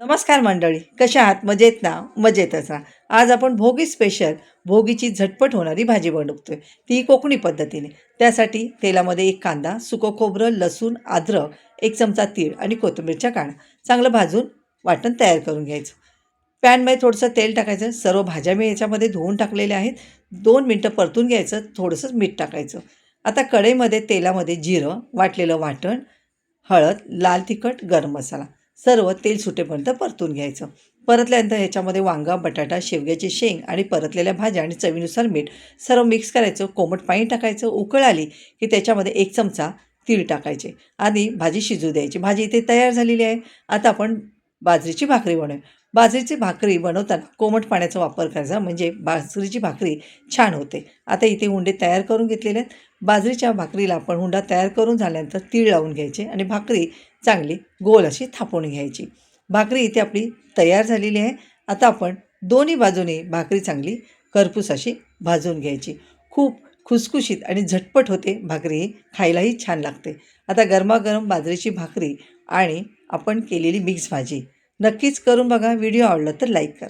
नमस्कार मंडळी कशा आहात? मजेत ना? मजेतच ना? आज आपण भोगी स्पेशल भोगीची झटपट होणारी भाजी बनवतो आहे ती कोकणी पद्धतीने. त्यासाठी तेलामध्ये एक कांदा सुकं खोबरं लसूण अद्रक एक चमचा तीळ आणि कोथिंबीरच्या कांदा चांगलं भाजून वाटण तयार करून घ्यायचं. पॅनमध्ये थोडंसं तेल टाकायचं. सर्व भाज्या मी याच्यामध्ये धुवून टाकलेल्या आहेत. दोन मिनटं परतून घ्यायचं. थोडंसं मीठ टाकायचं. आता कढईमध्ये तेलामध्ये जिरं वाटलेलं वाटण हळद लाल तिखट गरम मसाला. सर्व तेल सुटेपर्यंत परतून घ्यायचं. परतल्यानंतर ह्याच्यामध्ये वांगा बटाटा शेवग्याची शेंग आणि परतलेल्या भाज्या आणि चवीनुसार मीठ सर्व मिक्स करायचं. कोमट पाणी टाकायचं. उकळ आली की त्याच्यामध्ये एक चमचा तीळ टाकायचे आणि भाजी शिजू द्यायची. भाजी इथे तयार झालेली आहे. आता आपण बाजरीची भाकरी बनवूया. बाजरीची भाकरी बनवताना कोमट पाण्याचा वापर करायचा. म्हणजे बाजरीची भाकरी छान होते. आता इथे हुंडे तयार करून घेतलेले आहेत. बाजरीच्या भाकरीला आपण हुंडा तयार करून झाल्यानंतर तीळ लावून घ्यायचे आणि भाकरी चांगली गोल अशी थापून घ्यायची. भाकरी इथे आपली तयार झालेली आहे. आता आपण दोन्ही बाजूने भाकरी चांगली करपूस अशी भाजून घ्यायची. खूप खुसखुशीत आणि झटपट होते भाकरी ही. खायलाही छान लागते. आता गरमागरम बाजरीची भाकरी आणि आपण केलेली मिक्स भाजी. नक्कीच करून बघा. व्हिडिओ आवडला तर लाईक करा.